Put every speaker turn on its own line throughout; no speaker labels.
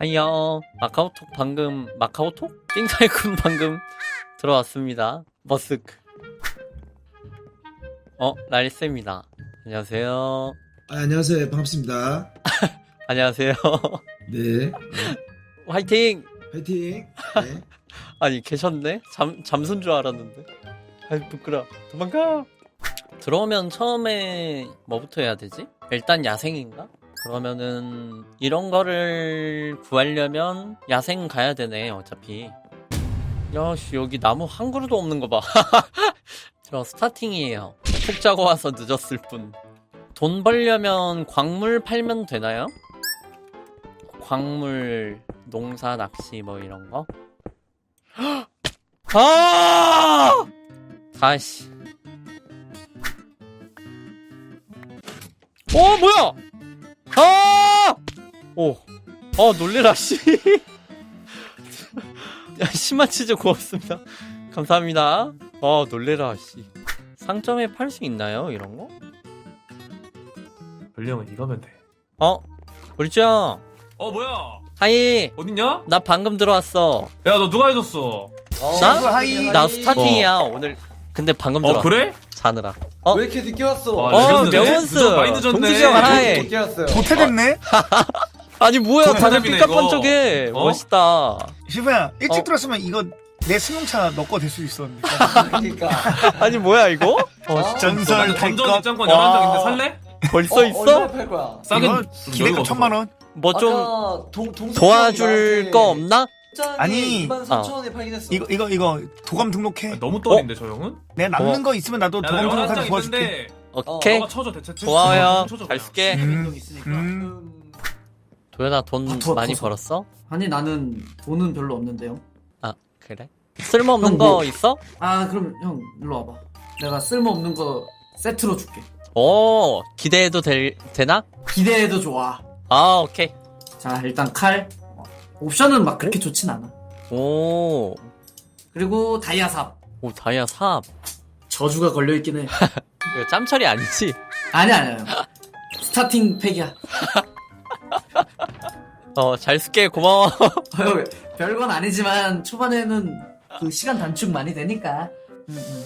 하이요. 마카오톡 방금, 마카오톡? 띵살군 방금 들어왔습니다. 머스크. 어, 라리스입니다. 안녕하세요.
아, 안녕하세요. 반갑습니다.
안녕하세요.
네.
화이팅!
화이팅. 네.
아니, 계셨네? 잠, 잠순 줄 알았는데. 아이, 부끄러 도망가! 들어오면 처음에 뭐부터 해야 되지? 일단 야생인가? 그러면은, 이런 거를 구하려면 야생 가야 되네, 어차피. 야씨, 여기 나무 한 그루도 없는 거 봐. 저 스타팅이에요. 푹 자고 와서 늦었을 뿐. 돈 벌려면 광물 팔면 되나요? 광물, 농사, 낚시 뭐 이런 거? 아! 다시. 어, 뭐야! 아! 오. 어, 놀래라, 씨. 야, 심마치즈 고맙습니다. 감사합니다. 어, 놀래라, 씨. 상점에 팔 수 있나요, 이런 거?
별령은 이거면 돼.
어? 우리 짱.
어 뭐야?
하이.
어딨냐?
나 방금 들어왔어.
야 너 누가 해줬어?
나?
하이.
나 스타팅이야, 오늘. 근데 방금
어
들어왔어.
그래?
자느라. 어?
왜 이렇게 늦게 왔어?
와,
어. 명훈스.
늦었- 많이 늦었네.
동수지 형 하나에.
늦게 왔어요.
도태됐네?
아니, 뭐야,
좀
다들 삐까뻔쩍해.
이거. 어?
멋있다.
시부야 일찍
어.
들었으면 이거 내 승용차 너거될수 있었는데
그러니까.
아니, 뭐야, 이거? 어,
아,
전설 탈것
입장권
와.
11장인데 살래?
벌써
어,
있어?
얼마에 팔 거야?
싸게
이거 기대가 천만 원
뭐 좀
아까 동, 동수
도와줄 거 없나?
아니.
2만 3천 원에 팔긴 했어.
이거 이거 이거 도감 등록해
너무 떨린데 저 형은?
내가 남는
어.
거 있으면 나도
야, 나
도감
영화
등록하면
한장
도와줄게
있는데
오케이.
너가 쳐줘 대체
고마워요.
쳐줘,
잘
그냥.
쓸게.
음,
있으니까.
음.
음.
도현아, 돈
아, 더-
많이
더-
벌었어?
아니 나는 돈은 별로 없는데요.
아, 그래? 쓸모없는
형
거
뭐-
있어?
아 그럼 형 일로 와봐. 내가 쓸모없는 거 세트로 줄게.
오, 기대해도 될, 되나?
기대해도 좋아.
아, 오케이.
자 일단 칼. 옵션은 막 그렇게 좋진 않아.
오,
그리고 다이아 삽.
오, 다이아 삽.
저주가 걸려있긴 해.
이거 짬처리 아니지?
아니 아니야. 형. 스타팅 팩이야.
어, 잘 쓸게. 고마워.
어, 별건 아니지만 초반에는 그 시간 단축 많이 되니까. 음, 음.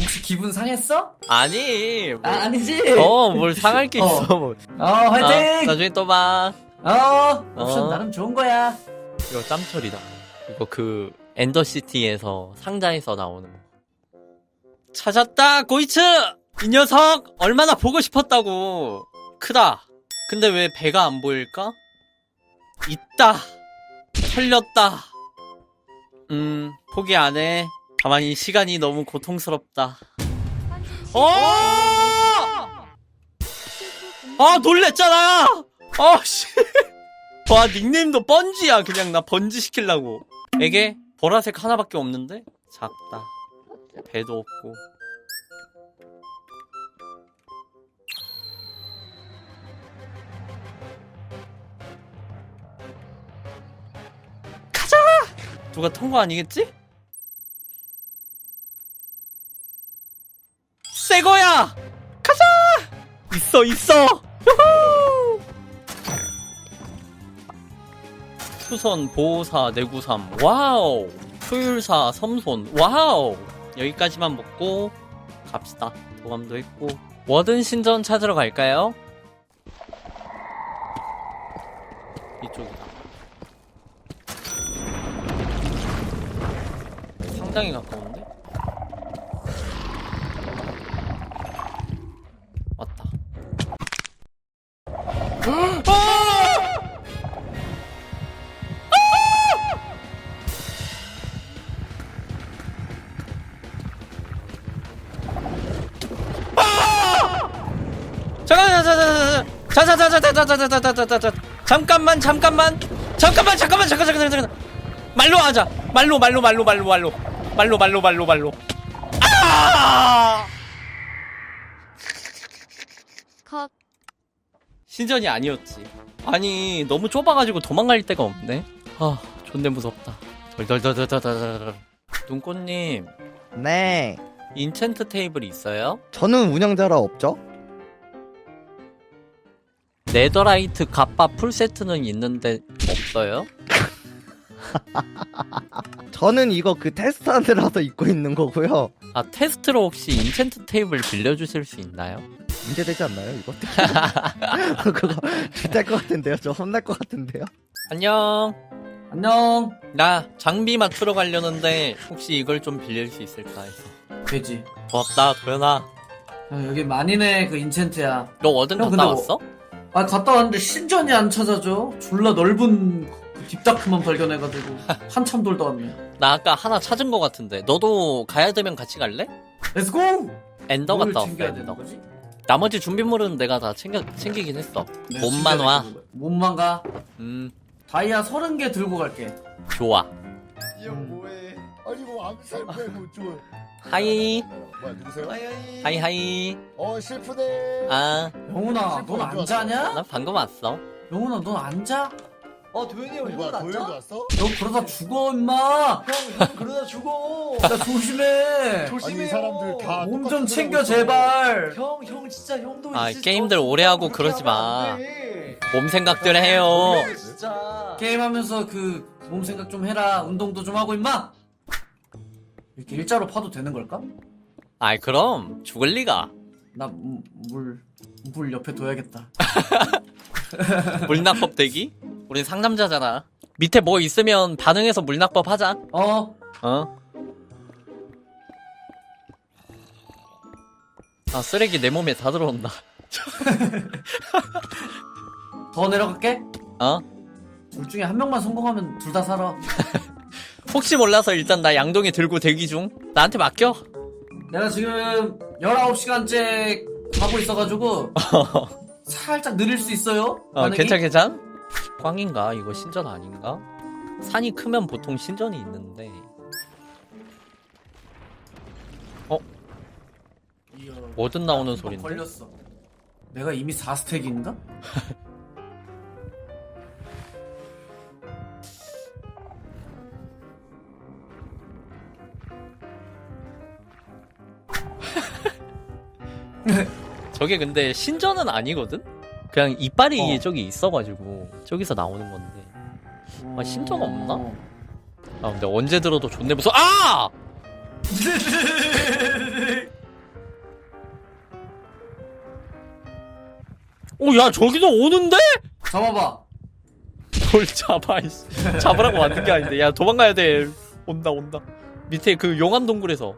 혹시 기분 상했어?
아니. 뭐,
아 아니지.
어, 뭘 상할 게
어.
있어. 뭐.
어
아,
화이팅.
나중에 또 봐.
어 옵션
어.
나름 좋은 거야.
이거 짬처리다. 이거 그, 엔더시티에서 상자에서 나오는 거. 찾았다! 고이츠! 이 녀석! 얼마나 보고 싶었다고! 크다. 근데 왜 배가 안 보일까? 있다! 털렸다! 음, 포기 안 해. 가만히 시간이 너무 고통스럽다. 어! 아, 놀랬잖아! 아, 씨. 와, 닉네임도 번지야. 그냥 나 번지 시키려고. 에게 보라색 하나밖에 없는데? 작다. 배도 없고. 가자! 누가 통과 아니겠지? 새 거야! 가자! 있어, 있어! 유후! 수선, 보호사, 내구삼, 와우! 효율사, 섬손, 와우! 여기까지만 먹고 갑시다. 도감도 했고. 워든 신전 찾으러 갈까요? 이쪽이다. 상당히 가까운 잠깐, 잠깐, 잠깐만, 잠깐만, 잠깐만, 잠깐만, 잠깐, 잠깐, 잠깐, 말로 하자. 말로, 말로, 말로, 말로, 말로, 말로, 말로, 말로, 말로. 아!
컷.
신전이 아니었지. 아니, 너무 좁아가지고 도망갈 데가 없네. 아, 존내 무섭다. 덜덜덜덜덜덜. 눈꽃님,
네.
인챈트 테이블 있어요?
저는 운영자라 없죠?
네더라이트 갑바 풀세트는 있는데 없어요?
저는 이거 그 테스트 하느라서 입고 있는 거고요.
아 테스트로 혹시 인챈트 테이블 빌려주실 수 있나요?
문제 되지 않나요, 이거? 그거 될것 같은데요? 저 혼날 것 같은데요?
안녕
안녕.
나 장비 맞추러 가려는데 혹시 이걸 좀 빌릴 수 있을까 해서
돼지.
고맙다 도연아
야, 여기 만인의 그 인챈트야.
너 워든
형,
갔다
근데
왔어?
아 갔다 왔는데 신전이 안 찾아져. 졸라 넓은 그 딥다크만 발견해가지고 한참 돌다 왔네.
나 아까 하나 찾은 거 같은데 너도 가야 되면 같이 갈래?
렛츠고!
엔더
뭘
갔다 왔어 엔더
거지?
나머지 준비물은 내가 다 챙겨, 챙기긴 했어
내가
몸만 와.
몸만 가.
음,
다이아 30개 들고 갈게.
좋아
이형 뭐해? 아니 뭐 암살 빼고 좀.
하이
뭐야 누구세요?
하이 하이
어 실프네.
아,
영훈아, 넌 안 자냐?
나 방금 왔어
영훈아, 넌 안 자?
어 도현이 형
뭐야
이거
도현도
났죠?
왔어?
너 그러다 죽어, 임마!
형, 형 그러다 죽어.
나 조심해!
조심해요.
아니 이 사람들 다
몸 좀
똑같은
챙겨, 제발!
형, 형 진짜 형도
아,
있을
게임들
수
오래 하고 그러지 마. 몸 생각들 해요
형, 진짜.
게임하면서 그 몸 생각 좀 해라. 운동도 좀 하고, 임마! 이렇게 일자로 파도 되는 걸까?
아이 그럼 죽을 리가
나 물, 물 옆에 둬야겠다.
물낙법 대기? 우린 상남자잖아 밑에 뭐 있으면 반응해서 물낙법 하자
어?
어? 아 쓰레기 내 몸에 다 들어온다
더 내려갈게?
어?
둘 중에 한 명만 성공하면 둘 다 살아.
혹시 몰라서 일단 나 양동이 들고 대기 중 나한테 맡겨
내가 지금 19시간째 가고 있어가지고 살짝 느릴 수 있어요?
어
반응이?
괜찮 괜찮? 꽝인가? 이거 신전 아닌가? 산이 크면 보통 신전이 있는데
이야,
뭐든 나오는
막
소린데
걸렸어. 내가 이미 4스택인가?
저게 근데 신전은 아니거든? 그냥 이빨이
어.
저기 있어가지고 저기서 나오는 건데 아, 신전 없나? 아 근데 언제 들어도 존내 무서워 아! 오야 저기서 오는데?
잡아봐.
뭘 잡아 이씨 잡으라고 만든 게 아닌데 야 도망가야 돼 온다 온다 밑에 그 용암 동굴에서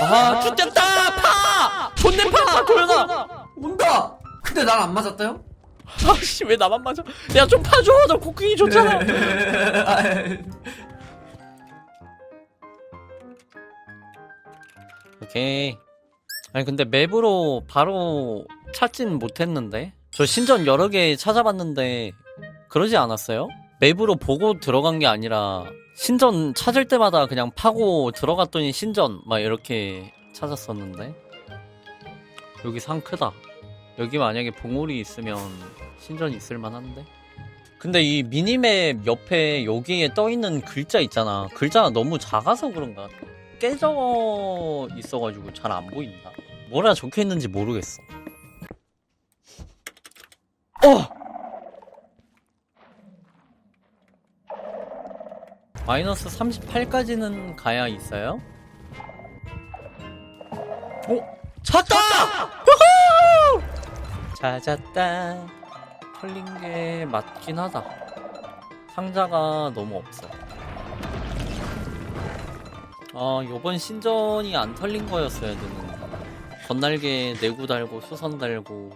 아 쭈됐다! 파! 존내 파! 도현아
온다! 근데 난안 맞았다요?
아씨 왜 나만 맞아? 야 좀 파줘. 나 코킹이 좋잖아. 오케이. 아니 근데 맵으로 바로 찾진 못했는데? 저 신전 여러 개 찾아봤는데 그러지 않았어요? 맵으로 보고 들어간 게 아니라 신전 찾을 때마다 그냥 파고 들어갔더니 신전 막 이렇게 찾았었는데 여기 산 크다. 여기 만약에 봉우리 있으면 신전 있을 만한데? 근데 이 미니맵 옆에 여기에 떠 있는 글자 있잖아. 글자가 너무 작아서 그런가? 깨져 있어가지고 잘 안 보인다. 뭐라 적혀 있는지 모르겠어. 어! 마이너스 38까지는 가야 있어요? 어? 찾다! 후후! 찾았다. 털린 게 맞긴 하다. 상자가 너무 없어. 아, 요번 신전이 안 털린 거였어야 되는데. 건날개 내구 달고 수선 달고.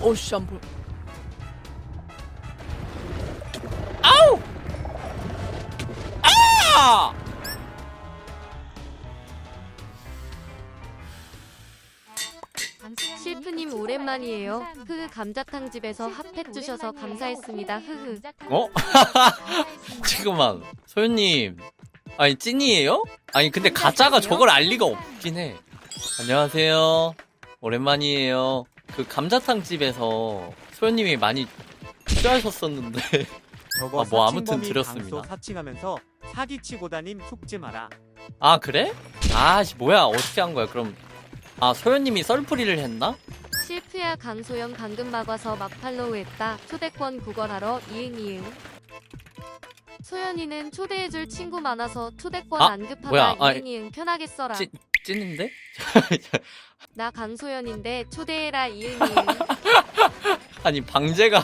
어씨 안 보여. 아우! 아!
실프님 오랜만이에요. 흐흐 감자탕 집에서 핫팩 주셔서 감사했습니다. 흐흐.
어? 잠깐만. 소연님, 아니 찐이에요? 아니 근데 가짜가 저걸 알 리가 없긴 해. 안녕하세요. 오랜만이에요. 그 감자탕 집에서 소연님이 많이 취하셨었는데
저거
아, 뭐 아무튼
사칭범이
들었습니다.
강소 사칭하면서 사기치고 다님 속지 마라.
아 그래? 아씨 뭐야 어떻게 한 거야 그럼 아 소연님이 썰풀이를 했나?
실프야 강소영 방금 막 와서 막 팔로우 했다. 초대권 구걸하러 이응 이응. 소연이는 초대해줄 친구 많아서 초대권
아,
안 급하다
뭐야? 아,
이응이응 편하게 써라.
찌- 찌는데?
나 강소연인데 초대해라 이응이응.
아니 방제가